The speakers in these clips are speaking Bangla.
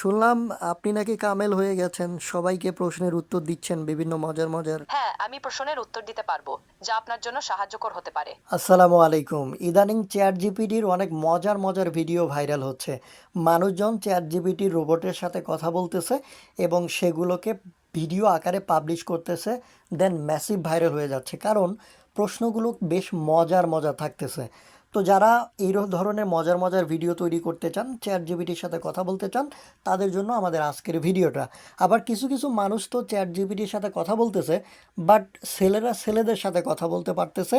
শুনলাম আপনি নাকি কামেল হয়ে গেছেন। সবাইকে প্রশ্নের উত্তর দিচ্ছেন বিভিন্ন মজার মজার। হ্যাঁ আমি প্রশ্নের উত্তর দিতে পারব যা আপনার জন্য সাহায্যকর হতে পারে। আসসালামু আলাইকুম। ইদানিং চ্যাট জিপিটির অনেক মজার মজার ভিডিও ভাইরাল হচ্ছে। মানুষজন চ্যাট জিপিটির রোবটের সাথে কথা বলতেছে এবং সেগুলোকে ভিডিও আকারে পাবলিশ করতেছে দেন ম্যাসিভ ভাইরাল হয়ে যাচ্ছে। কারণ প্রশ্নগুলো বেশ মজার মজার থাকতেছে। তো যারা এই ধরনের মজার মজার ভিডিও তৈরি করতে চান চ্যাট জিপিটির সাথে কথা বলতে চান, তাদের জন্য আমাদের আজকের ভিডিওটা। আবার কিছু কিছু মানুষ তো চ্যাট জিবিটির সাথে কথা বলতেছে বাট ছেলেরা ছেলেদের সাথে কথা বলতে পারতেছে,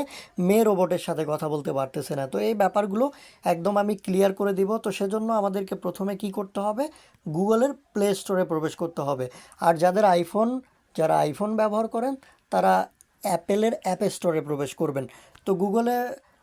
মেয়ে রোবটের সাথে কথা বলতে পারতেছে না। তো এই ব্যাপারগুলো একদম আমি ক্লিয়ার করে দিব। তো সেজন্য আমাদেরকে প্রথমে কি করতে হবে? গুগলের প্লে স্টোরে প্রবেশ করতে হবে। আর যাদের আইফোন যারা আইফোন ব্যবহার করেন, তারা অ্যাপেলের অ্যাপ স্টোরে প্রবেশ করবেন। তো গুগলে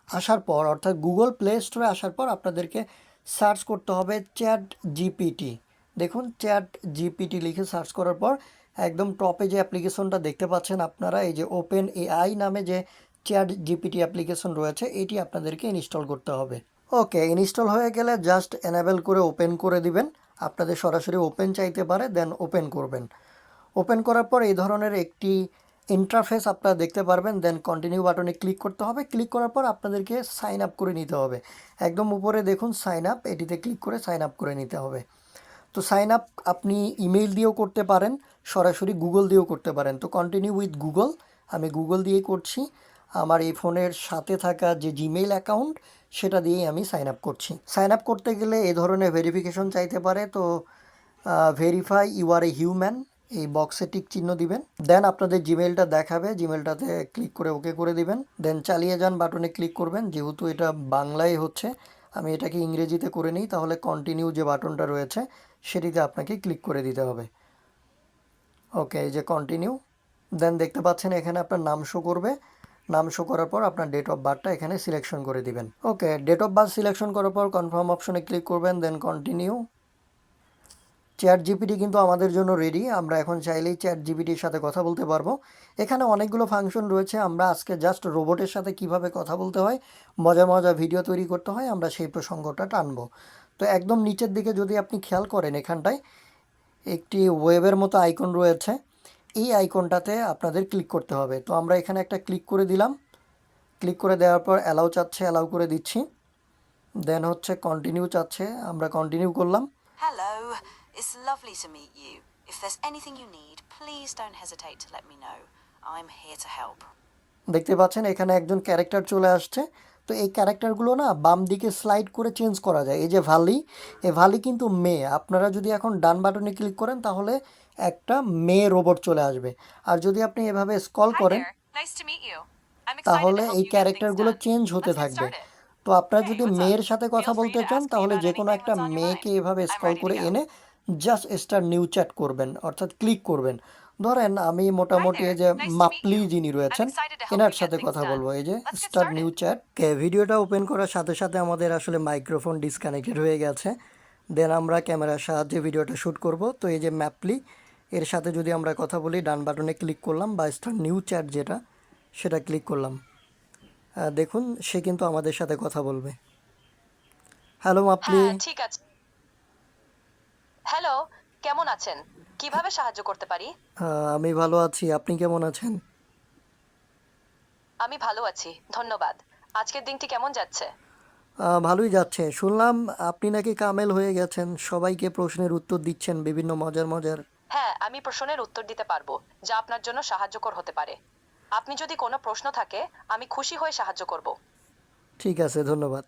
আসার পর, অর্থাৎ গুগল প্লে স্টোরে আসার পর আপনাদেরকে সার্চ করতে হবে চ্যাট জিপিটি দেখুন চ্যাট জিপিটি লিখে সার্চ করার পর একদম টপে যে অ্যাপ্লিকেশনটা দেখতে পাচ্ছেন আপনারা, এই যে ওপেন এআই নামে যে চ্যাট জিপিটি অ্যাপ্লিকেশন রয়েছে, এটি আপনাদেরকে ইনস্টল করতে হবে। ওকে ইনস্টল হয়ে গেলে জাস্ট এনেবেল করে ওপেন করে দিবেন। আপনাদের সরাসরি ওপেন চাইতে পারে দেন ওপেন করবেন। ওপেন করার পর এই ধরনের একটি ইন্টারফেস আপনারা দেখতে পারবেন দেন কন্টিনিউ বাটনে ক্লিক করতে হবে। ক্লিক করার পর আপনাদেরকে সাইন আপ করে নিতে হবে। একদম উপরে দেখুন সাইন আপ এটিতে ক্লিক করে সাইন আপ করে নিতে হবে। তো সাইন আপ আপনি ইমেল দিয়েও করতে পারেন, সরাসরি গুগল দিয়েও করতে পারেন। তো কন্টিনিউ উইথ গুগল আমি গুগল দিয়ে করছি। আমার এই ফোনের সাথে থাকা যে জিমেইল অ্যাকাউন্ট সেটা দিয়েই আমি সাইন আপ করছি। সাইন আপ করতে গেলে এই ধরনের ভেরিফিকেশন চাইতে পারে। তো verify you are a human এই বক্সে টিক চিহ্ন দিবেন। দেন আপনাদের জিমেলটা দেখাবে। জিমেলটাতে ক্লিক করে ওকে করে দিবেন। দেন চালিয়ে যান বাটনে ক্লিক করবেন। যেহেতু এটা বাংলায় হচ্ছে, আমি এটাকে ইংরেজিতে করে নিই, তাহলে কন্টিনিউ যে বাটনটা রয়েছে, সেটিতে আপনাকে ক্লিক করে দিতে হবে। ওকে এই যে কন্টিনিউ দেন দেখতে পাচ্ছেন এখানে আপনার নাম শো করবে। নাম শো করার পর আপনার ডেট অফ বার্থটা এখানে সিলেকশন করে দিবেন। Okay date of birth selection করার পর কনফার্ম অপশনে ক্লিক করবেন দেন কন্টিনিউ চ্যাট জিপিটি কিন্তু আমাদের জন্য রেডি আমরা এখন চাইলেই চ্যাট জিপিটির সাথে কথা বলতে পারব। এখানে অনেকগুলো ফাংশন রয়েছে, আমরা আজকে জাস্ট রোবটের সাথে কীভাবে কথা বলতে হয় মজা মজা ভিডিও তৈরি করতে হয়, আমরা সেই প্রসঙ্গটা টানবো। তো একদম নিচের দিকে যদি আপনি খেয়াল করেন এখানটায়, একটি ওয়েবের মতো আইকন রয়েছে, এই আইকনটাতে আপনাদের ক্লিক করতে হবে। তো আমরা এখানে একটা ক্লিক করে দিলাম ক্লিক করে দেওয়ার পর অ্যালাউ চাচ্ছে অ্যালাউ করে দিচ্ছি। দেন হচ্ছে কন্টিনিউ চাচ্ছে, আমরা কন্টিনিউ করলাম। Hello, it's lovely to meet you. If there's anything you need, please don't hesitate to let me know. I'm here to help. দেখতে পাচ্ছেন এখানে একজন ক্যারেক্টার চলে আসছে। তো এই ক্যারেক্টারগুলো না বাম দিকে স্লাইড করে চেঞ্জ করা যায়। এই যে ভালি এই ভালি কিন্তু মেয়ে। আপনারা যদি এখন ডান বাটনে ক্লিক করেন তাহলে একটা মেয়ে রোবট চলে আসবে। আর যদি আপনি এভাবে স্কল করেন তাহলে এই ক্যারেক্টারগুলো চেঞ্জ হতে থাকবে। তো আপনারা যদি মেয়ের সাথে কথা বলতে চান তাহলে যে কোনো একটা মেয়েকে এভাবে স্ক্রল করে এনে জাস্ট স্টার নিউ চ্যাট করবেন অর্থাৎ ক্লিক করবেন। ধরেন আমি মোটামুটি এই যে মাপলি যিনি রয়েছেন এনার সাথে কথা বলব। এই যে স্টার নিউ চ্যাট ভিডিওটা ওপেন করার সাথে সাথে আমাদের আসলে মাইক্রোফোন ডিসকানেক্টেড হয়ে গেছে। দেন আমরা ক্যামেরার সাহায্যে ভিডিওটা শ্যুট করব। তো এই যে ম্যাপলি এর সাথে যদি আমরা কথা বলি ডান বাটনে ক্লিক করলাম বা স্টার নিউ চ্যাট যেটা সেটা ক্লিক করলাম। দেখুন সে কিন্তু আমাদের সাথে কথা বলবে। হ্যালো হ্যাঁ ঠিক আছে। হ্যালো কেমন আছেন? কীভাবে সাহায্য করতে পারি? আমি ভালো আছি। আপনি কেমন আছেন? আমি ভালো আছি ধন্যবাদ। আজকের দিনটি কেমন যাচ্ছে? ভালোই যাচ্ছে। শুনলাম আপনি নাকি কামেল হয়ে গেছেন। সবাইকে প্রশ্নের উত্তর দিচ্ছেন বিভিন্ন মজার মজার। হ্যাঁ আমি প্রশ্নের উত্তর দিতে পারব যা আপনার জন্য সাহায্যকর হতে পারে। আপনি যদি কোনো প্রশ্ন থাকে আমি খুশি হয়ে সাহায্য করব। ঠিক আছে ধন্যবাদ।